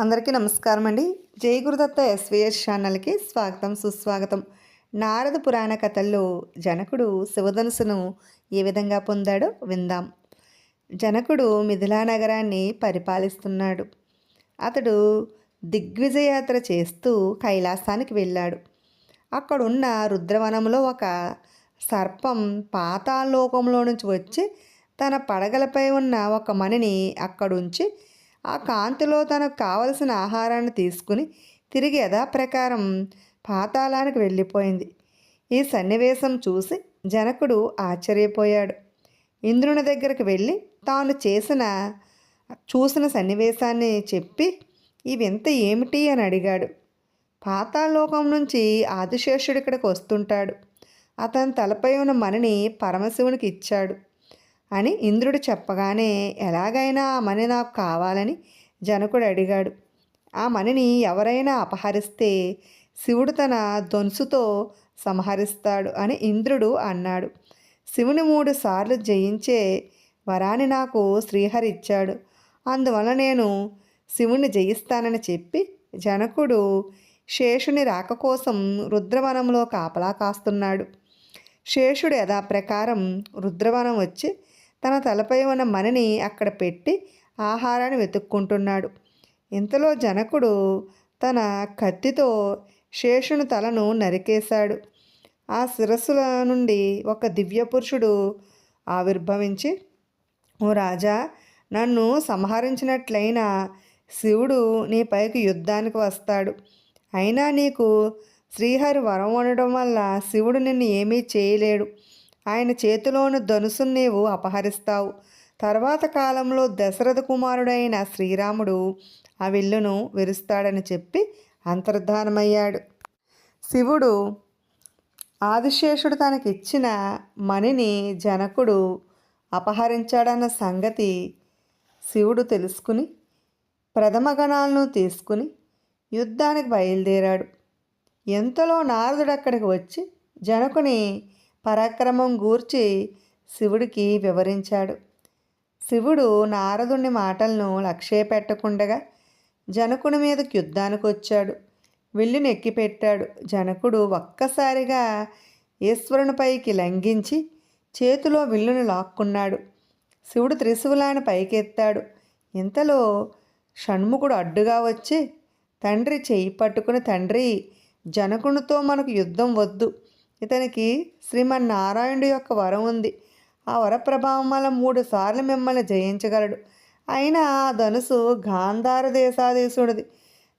అందరికీ నమస్కారం అండి జై గురుదత్త ఎస్విఎస్ ఛానల్కి స్వాగతం సుస్వాగతం. నారద పురాణ కథల్లో జనకుడు శివధనుసును ఏ విధంగా పొందాడో విందాం. జనకుడు మిథిలా నగరాన్ని పరిపాలిస్తున్నాడు. అతడు దిగ్విజయాత్ర చేస్తూ కైలాసానికి వెళ్ళాడు. అక్కడున్న రుద్రవనంలో ఒక సర్పం పాతాలోకంలో నుంచి వచ్చి తన పడగలపై ఉన్న ఒక మణిని అక్కడుంచి ఆ కాంతిలో తనకు కావలసిన ఆహారాన్ని తీసుకుని తిరిగి యథాప్రకారం పాతాళానికి వెళ్ళిపోయింది. ఈ సన్నివేశం చూసి జనకుడు ఆశ్చర్యపోయాడు. ఇంద్రుని దగ్గరికి వెళ్ళి తాను చేసిన చూసిన సన్నివేశాన్ని చెప్పి ఈ వింత ఏమిటి అని అడిగాడు. పాతాళలోకం నుంచి ఆదిశేషుడు ఇక్కడికి వస్తుంటాడు. అతని తలపై ఉన్న మణిని పరమశివునికి ఇచ్చాడు. అని ఇంద్రుడు చెప్పగానే ఎలాగైనా ఆ మణి నాకు కావాలని జనకుడు అడిగాడు. ఆ మణిని ఎవరైనా అపహరిస్తే శివుడు తన దొన్సుతో సంహరిస్తాడు అని ఇంద్రుడు అన్నాడు. శివుని మూడు సార్లు జయించే వరాన్ని నాకు శ్రీహరి ఇచ్చాడు. అందువల్ల నేను శివుణ్ణి జయిస్తానని చెప్పి జనకుడు శేషుని రాక కోసం రుద్రవనంలో కాపలా కాస్తున్నాడు. శేషుడు యథాప్రకారం రుద్రవనం వచ్చి తన తలపై ఉన్న మణిని అక్కడ పెట్టి ఆహారాన్ని వెతుక్కుంటున్నాడు. ఇంతలో జనకుడు తన కత్తితో శేషుని తలను నరికేశాడు. ఆ శిరస్సుల నుండి ఒక దివ్య పురుషుడు ఆవిర్భవించి ఓ రాజా నన్ను సంహరించినట్లయినా శివుడు నీ పైకి యుద్ధానికి వస్తాడు. అయినా నీకు శ్రీహరి వరం ఉండడం వల్ల శివుడు నిన్ను ఏమీ చేయలేడు. ఆయన చేతిలోని ధనుసును నీవు అపహరిస్తావు. తర్వాత కాలంలో దశరథ కుమారుడైన శ్రీరాముడు ఆ విల్లును విరుస్తాడని చెప్పి అంతర్ధానమయ్యాడు. శివుడు ఆదిశేషుడు తనకిచ్చిన మణిని జనకుడు అపహరించాడన్న సంగతి శివుడు తెలుసుకుని ప్రథమ గణాలను తీసుకుని యుద్ధానికి బయలుదేరాడు. ఎంతలో నారదుడు అక్కడికి వచ్చి జనకుని పరాక్రమం గూర్చి శివుడికి వివరించాడు. శివుడు నారదుని మాటలను లక్ష్య పెట్టకుండగా జనకుని మీదకి యుద్ధానికి వచ్చాడు విల్లుని ఎక్కిపెట్టాడు. జనకుడు ఒక్కసారిగా ఈశ్వరునిపైకి లంఘించి చేతిలో విల్లుని లాక్కున్నాడు. శివుడు త్రిశూలాన్ని పైకెత్తాడు. ఇంతలో షణ్ముఖుడు అడ్డుగా వచ్చి తండ్రి చేయి పట్టుకుని తండ్రి జనకునితో మనకు యుద్ధం వద్దు. ఇతనికి శ్రీమన్నారాయణుడి యొక్క వరం ఉంది. ఆ వర ప్రభావం వల్ల మూడు సార్లు మిమ్మల్ని జయించగలడు. అయినా ఆ ధనుసు గాంధార దేశాధీశుడిది.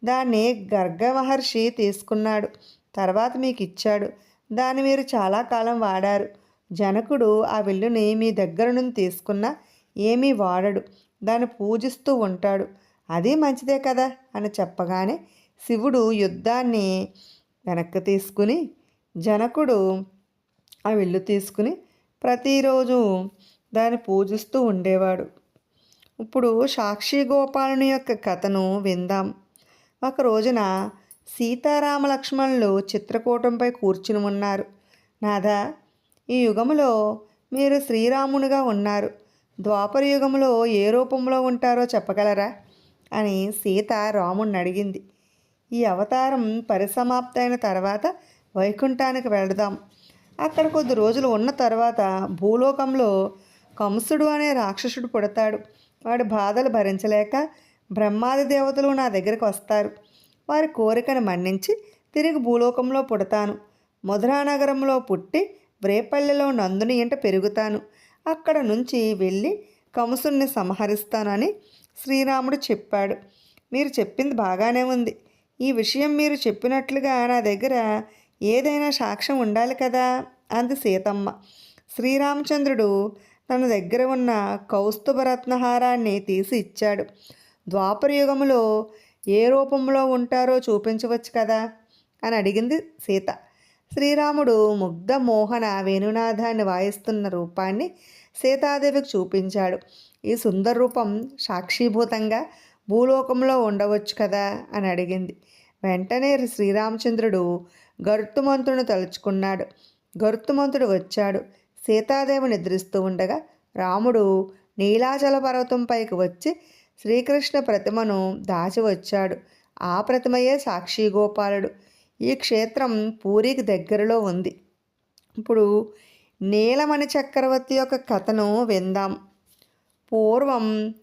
దాన్ని గర్గ మహర్షి తీసుకున్నాడు. తర్వాత మీకు ఇచ్చాడు దాన్ని మీరు చాలా కాలం వాడారు. జనకుడు ఆ విల్లుని మీ దగ్గర నుండి తీసుకున్నా ఏమీ వాడడు. దాన్ని పూజిస్తూ ఉంటాడు. అది మంచిదే కదా అని చెప్పగానే శివుడు యుద్ధాన్ని వెనక్కి తీసుకుని జనకుడు ఆ విల్లు తీసుకుని ప్రతిరోజు దాన్ని పూజిస్తూ ఉండేవాడు. ఇప్పుడు సాక్షి గోపాలుని యొక్క కథను విందాం. ఒక రోజున సీతారామ లక్ష్మణులు చిత్రకూటంపై కూర్చుని ఉన్నారు. నాదా ఈ యుగములో మీరు శ్రీరామునిగా ఉన్నారు. ద్వాపర యుగంలో ఏ రూపంలో ఉంటారో చెప్పగలరా? అని సీత రాముణ్ణి అడిగింది. ఈ అవతారం పరిసమాప్తైన తర్వాత వైకుంఠానికి వెళదాం. అక్కడ కొద్ది రోజులు ఉన్న తర్వాత భూలోకంలో కంసుడు అనే రాక్షసుడు పుడతాడు. వాడి బాధలు భరించలేక బ్రహ్మాది దేవతలు నా దగ్గరికి వస్తారు. వారి కోరికను మన్నించి తిరిగి భూలోకంలో పుడతాను. మధురానగరంలో పుట్టి వ్రేపల్లెలో నందుని ఇంట పెరుగుతాను. అక్కడ నుంచి వెళ్ళి కంసుని సంహరిస్తానని శ్రీరాముడు చెప్పాడు. మీరు చెప్పింది బాగానే ఉంది. ఈ విషయం మీరు చెప్పినట్లుగా నా దగ్గర ఏదైనా సాక్ష్యం ఉండాలి కదా? అంది సీతమ్మ. శ్రీరామచంద్రుడు తన దగ్గర ఉన్న కౌస్తుభ రత్నహారాన్ని తీసి ఇచ్చాడు. ద్వాపరయుగంలో ఏ రూపంలో ఉంటారో చూపించవచ్చు కదా? అని అడిగింది సీత. శ్రీరాముడు ముగ్ధ మోహన వేణునాథాన్ని వాయిస్తున్న రూపాన్ని సీతాదేవికి చూపించాడు. ఈ సుందర రూపం సాక్షిభూతంగా భూలోకంలో ఉండవచ్చు కదా? అని అడిగింది. వెంటనే శ్రీరామచంద్రుడు గరుత్తుమంతుడు తలుచుకున్నాడు. గరుత్తుమంతుడు వచ్చాడు. సీతాదేవి నిద్రిస్తూ ఉండగా రాముడు నీలాచల పర్వతంపైకి వచ్చి శ్రీకృష్ణ ప్రతిమను దాచి వచ్చాడు. ఆ ప్రతిమయే సాక్షి గోపాలుడు. ఈ క్షేత్రం పూరికి దగ్గరలో ఉంది. ఇప్పుడు నీలమణి చక్రవర్తి యొక్క కథను విందాం. పూర్వం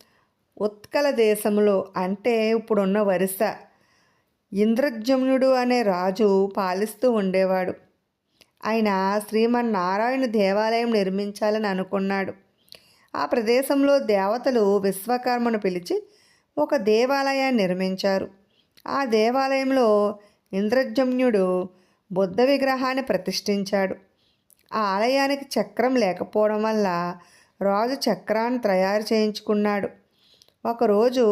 ఉత్కల దేశంలో అంటే ఇప్పుడున్న వరుస. ఇంద్రజమ్నుడు అనే రాజు పాలిస్తూ ఉండేవాడు. ఆయన శ్రీమన్నారాయణ దేవాలయం నిర్మించాలని అనుకున్నాడు. ఆ ప్రదేశంలో దేవతలు విశ్వకర్మను పిలిచి ఒక దేవాలయాన్ని నిర్మించారు. ఆ దేవాలయంలో ఇంద్రజమ్యుడు బుద్ధ విగ్రహాన్ని ప్రతిష్ఠించాడు. ఆ ఆలయానికి చక్రం లేకపోవడం వల్ల రాజు చక్రాన్ని తయారు చేయించుకున్నాడు. ఒకరోజు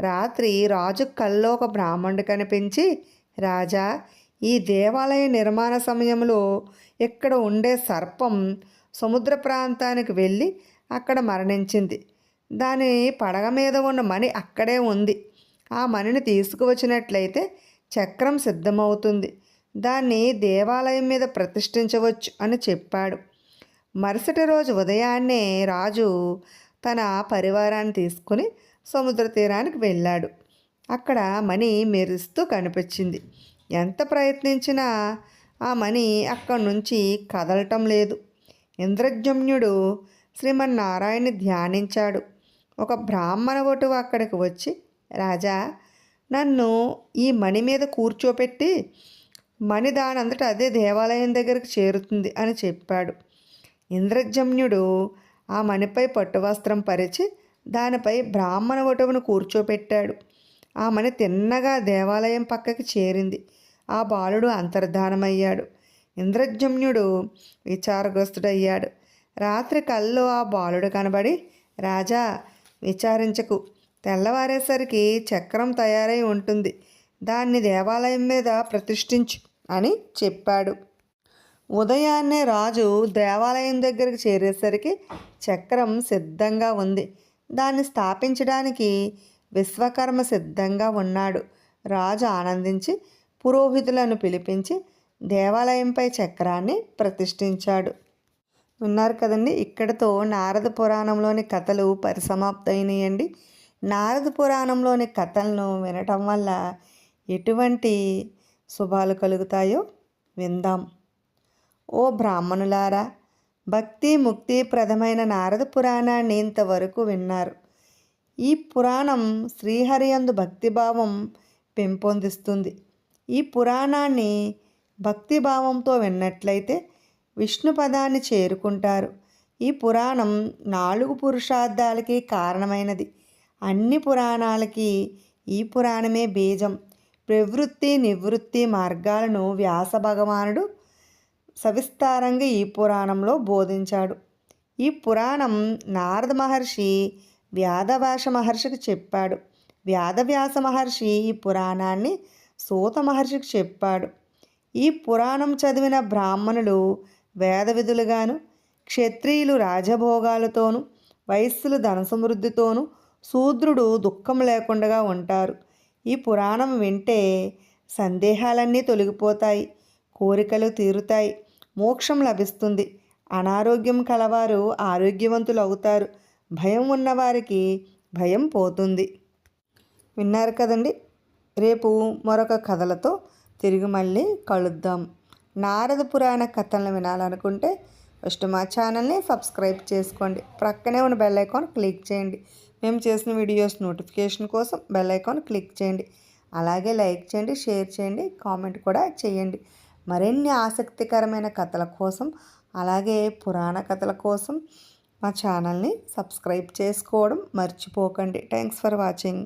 రాత్రి రాజు కల్లో ఒక బ్రాహ్మణుడు కనిపించి రాజా ఈ దేవాలయ నిర్మాణ సమయంలో ఇక్కడ ఉండే సర్పం సముద్ర ప్రాంతానికి వెళ్ళి అక్కడ మరణించింది. దాని పడగ మీద ఉన్న మణి అక్కడే ఉంది. ఆ మణిని తీసుకువచ్చినట్లయితే చక్రం సిద్ధమవుతుంది. దాన్ని దేవాలయం మీద ప్రతిష్ఠించవచ్చు అని చెప్పాడు. మరుసటి రోజు ఉదయాన్నే రాజు తన పరివారాన్ని తీసుకుని సముద్ర తీరానికి వెళ్ళాడు. అక్కడ మణి మెరుస్తూ కనిపించింది. ఎంత ప్రయత్నించినా ఆ మణి అక్కడి నుంచి కదలటం లేదు. ఇంద్రజమ్యుడు శ్రీమన్నారాయణ్ణి ధ్యానించాడు. ఒక బ్రాహ్మణ ఒటు అక్కడికి వచ్చి రాజా నన్ను ఈ మణి మీద కూర్చోపెట్టి మణి దానంతట అదే దేవాలయం దగ్గరికి చేరుతుంది అని చెప్పాడు. ఇంద్రజమ్యుడు ఆ మణిపై పట్టువస్త్రం పరిచి దానిపై బ్రాహ్మణ వటువును కూర్చోపెట్టాడు. ఆ తిన్నగా దేవాలయం పక్కకి చేరింది. ఆ బాలుడు అంతర్ధానమయ్యాడు. ఇంద్రజమ్యుడు విచారగ్రస్తుడయ్యాడు. రాత్రి కల్లో ఆ బాలుడు కనబడి రాజా విచారించకు. తెల్లవారేసరికి చక్రం తయారై ఉంటుంది. దాన్ని దేవాలయం మీద ప్రతిష్ఠించు అని చెప్పాడు. ఉదయాన్నే రాజు దేవాలయం దగ్గరికి చేరేసరికి చక్రం సిద్ధంగా ఉంది. దాన్ని స్థాపించడానికి విశ్వకర్మ సిద్ధంగా ఉన్నాడు. రాజు ఆనందించి పురోహితులను పిలిపించి దేవాలయంపై చక్రాన్ని ప్రతిష్ఠించాడు. విన్నారు కదండి ఇక్కడతో నారద పురాణంలోని కథలు పరిసమాప్తయినాయండి. నారద పురాణంలోని కథలను వినటం వల్ల ఎటువంటి శుభాలు కలుగుతాయో విందాం. ఓ బ్రాహ్మణులారా భక్తి ముక్తి ప్రదమైన నారద పురాణాన్ని ఇంతవరకు విన్నారు. ఈ పురాణం శ్రీహరియందు భక్తిభావం పెంపొందిస్తుంది. ఈ పురాణాన్ని భక్తిభావంతో విన్నట్లయితే విష్ణు పదాన్ని చేరుకుంటారు. ఈ పురాణం నాలుగు పురుషార్థాలకి కారణమైనది. అన్ని పురాణాలకి ఈ పురాణమే బీజం. ప్రవృత్తి నివృత్తి మార్గాలను వ్యాస భగవానుడు సవిస్తారంగా ఈ పురాణంలో బోధించాడు. ఈ పురాణం నారద మహర్షి వ్యాధభాష మహర్షికి చెప్పాడు. వ్యాధవ్యాస మహర్షి ఈ పురాణాన్ని సూత మహర్షికి చెప్పాడు. ఈ పురాణం చదివిన బ్రాహ్మణులు వేద విధులుగాను క్షత్రియులు రాజభోగాలతోనూ వయస్సులు ధనసమృద్ధితోనూ శూద్రుడు దుఃఖం లేకుండా ఉంటారు. ఈ పురాణం వింటే సందేహాలన్నీ తొలగిపోతాయి కోరికలు తీరుతాయి. మోక్షం లభిస్తుంది. అనారోగ్యం కలవారు ఆరోగ్యవంతులు అవుతారు భయం ఉన్నవారికి భయం పోతుంది. విన్నారు కదండి? రేపు మరొక కథలతో తిరిగి మళ్ళీ కలుద్దాం. నారద పురాణ కథలను వినాలనుకుంటే ఫస్ట్ మా ఛానల్ని సబ్స్క్రైబ్ చేసుకోండి. ప్రక్కనే ఉన్న బెల్ ఐకాన్ క్లిక్ చేయండి. మేము చేసిన వీడియోస్ నోటిఫికేషన్ కోసం బెల్ ఐకాన్ క్లిక్ చేయండి. అలాగే లైక్ చేయండి షేర్ చేయండి కామెంట్ కూడా చేయండి. మరిన్ని ఆసక్తికరమైన కథల కోసం అలాగే పురాణ కథల కోసం మా ఛానల్ని సబ్స్క్రైబ్ చేసుకోవడం మర్చిపోకండి. Thanks for watching.